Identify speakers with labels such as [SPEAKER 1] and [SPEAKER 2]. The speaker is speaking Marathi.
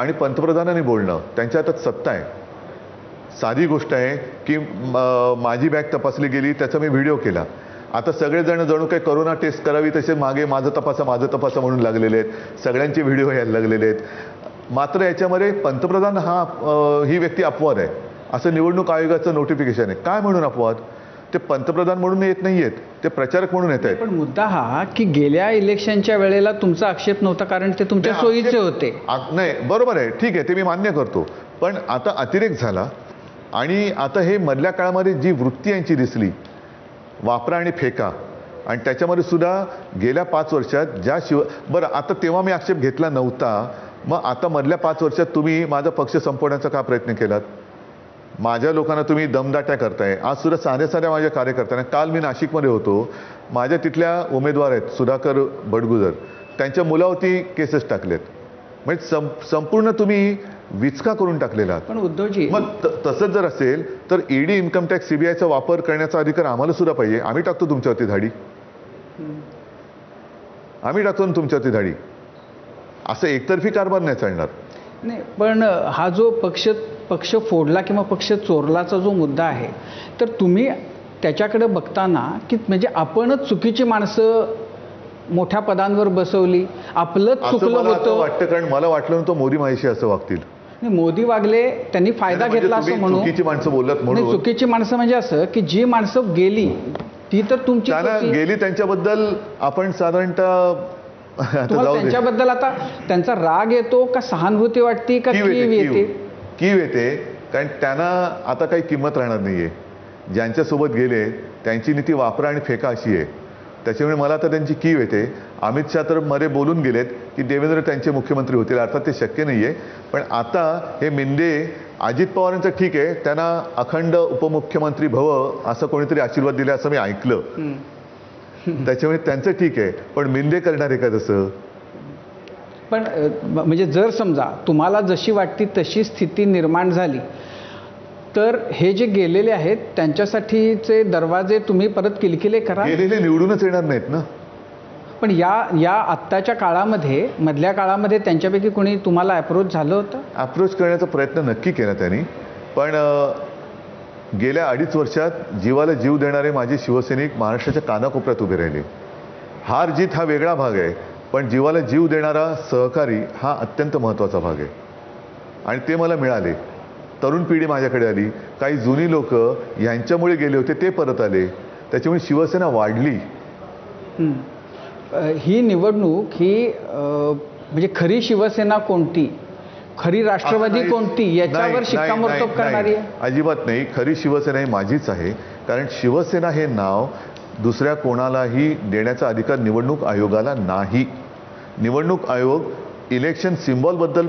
[SPEAKER 1] आणि पंतप्रधानांनी बोलणं त्यांच्या हातात सत्ता आहे. साधी गोष्ट आहे की माझी बॅग तपासली गेली त्याचा मी व्हिडिओ केला. आता सगळेजण जणू काही करोना टेस्ट करावी तसे मागे माझं तपासा माझं तपासा म्हणून लागलेले आहेत. सगळ्यांचे व्हिडिओ यायला लागलेले आहेत. मात्र याच्यामध्ये पंतप्रधान हा ही व्यक्ती अपवाद आहे. असं निवडणूक आयोगाचं नोटिफिकेशन आहे. काय म्हणून अपवाद? ते पंतप्रधान म्हणून येत नाही आहेत ते प्रचारक म्हणून येत आहेत.
[SPEAKER 2] पण मुद्दा हा की गेल्या इलेक्शनच्या वेळेला तुमचा आक्षेप नव्हता कारण ते तुमच्या सोयीचे होते.
[SPEAKER 1] नाही बरोबर आहे ठीक आहे ते मी मान्य करतो. पण आता अतिरेक झाला आणि आता हे मधल्या काळामध्ये जी वृत्ती यांची दिसली वापरा आणि फेका आणि त्याच्यामध्ये सुद्धा गेल्या पाच वर्षात ज्या शिव बरं आता तेव्हा मी आक्षेप घेतला नव्हता मग आता मधल्या पाच वर्षात तुम्ही माझा पक्ष संपवण्याचा का प्रयत्न केलात? माझ्या लोकांना तुम्ही दमदाट्या करताय. आज सुद्धा साध्या साध्या माझ्या कार्यकर्त्यांना काल मी नाशिकमध्ये होतो. माझ्या तिथल्या उमेदवार आहेत सुधाकर बडगुजर. त्यांच्या मुलावरती केसेस टाकलेत. म्हणजे सं संपूर्ण तुम्ही विचका करून टाकलेला
[SPEAKER 2] पण उद्धवजी
[SPEAKER 1] मग त- तसंच जर असेल तर ईडी इन्कम टॅक्स सीबीआयचा वापर करण्याचा अधिकार आम्हाला सुद्धा पाहिजे. आम्ही टाकतो तुमच्यावरती धाडी. आम्ही टाकतो ना तुमच्यावरती धाडी. असं एकतर्फी कारभार नाही चालणार.
[SPEAKER 2] नाही पण हा जो पक्ष पक्ष फोडला किंवा पक्ष चोरलाचा जो मुद्दा आहे तर तुम्ही त्याच्याकडे बघताना की म्हणजे आपणच चुकीची माणसं मोठ्या पदांवर बसवली आपलंच चुकलं होतं.
[SPEAKER 1] वाटतं कारण मला वाटलं नव्हतं मोदी माझ्याशी असं वागतील.
[SPEAKER 2] नाही, मोदी वागले त्यांनी फायदा
[SPEAKER 1] म्हणजे
[SPEAKER 2] घेतला असं
[SPEAKER 1] तुम्ही
[SPEAKER 2] म्हणू.
[SPEAKER 1] चुकीची माणसं बोलत
[SPEAKER 2] नाही
[SPEAKER 1] म्हणून
[SPEAKER 2] चुकीची माणसं म्हणजे असं की जी माणसं गेली ती तर तुमची.
[SPEAKER 1] गेली त्यांच्याबद्दल आपण साधारणतः
[SPEAKER 2] त्यांच्याबद्दल आता त्यांचा राग येतो का सहानुभूती वाटते का
[SPEAKER 1] कीव. येते? कीव येते कारण त्यांना आता काही किंमत राहणार नाहीये. ज्यांच्यासोबत गेले त्यांची नीती वापरा आणि फेका अशी आहे. त्याच्यामुळे मला आता त्यांची कीव येते. अमित शहा तर मध्ये बोलून गेलेत की देवेंद्र त्यांचे मुख्यमंत्री होतील. अर्थात ते शक्य नाहीये. पण आता हे मिंदे अजित पवारांचं ठीक आहे. त्यांना अखंड उपमुख्यमंत्री भव असं कोणीतरी आशीर्वाद दिला असं मी ऐकलं. त्याच्यामुळे त्यांचं ठीक आहे. पण मिंदे करणार आहे का तसं?
[SPEAKER 2] पण म्हणजे जर समजा तुम्हाला जशी वाटती तशी स्थिती निर्माण झाली तर हे जे गेलेले आहेत त्यांच्यासाठीचे दरवाजे तुम्ही परत किलकिले करा.
[SPEAKER 1] गेलेले निवडूनच येणार नाहीत ना?
[SPEAKER 2] पण या या आत्ताच्या काळामध्ये मधल्या काळामध्ये त्यांच्यापैकी कोणी तुम्हाला अप्रोच झालं होतं?
[SPEAKER 1] अप्रोच करण्याचा प्रयत्न नक्की केला त्यांनी. पण गेल्या अडीच वर्षात जीवाला जीव देणारे माझे शिवसैनिक महाराष्ट्राच्या कानाकोपऱ्यात उभे राहिले. हार जीत हा वेगळा भाग आहे. पण जीवाला जीव देणारा सहकारी हा अत्यंत महत्त्वाचा भाग आहे. आणि ते मला मिळाले. तरुण पिढी माझ्याकडे आली. काही जुनी लोक यांच्यामुळे गेले होते ते परत आले. त्याच्यामुळे शिवसेना वाढली.
[SPEAKER 2] हं. निवडणूक ही म्हणजे खरी शिवसेना कोणती? खरी राष्ट्रवादी कोणती? याच्यावर शिक्कामोर्तब करणारी.
[SPEAKER 1] अजिबात नाही. खरी शिवसेना ही माझीच आहे. कारण शिवसेना हे नाव दुसऱ्या कोणालाही देण्याचा अधिकार निवडणूक आयोगाला नाही. निवडणूक आयोग इलेक्शन सिम्बॉलबद्दल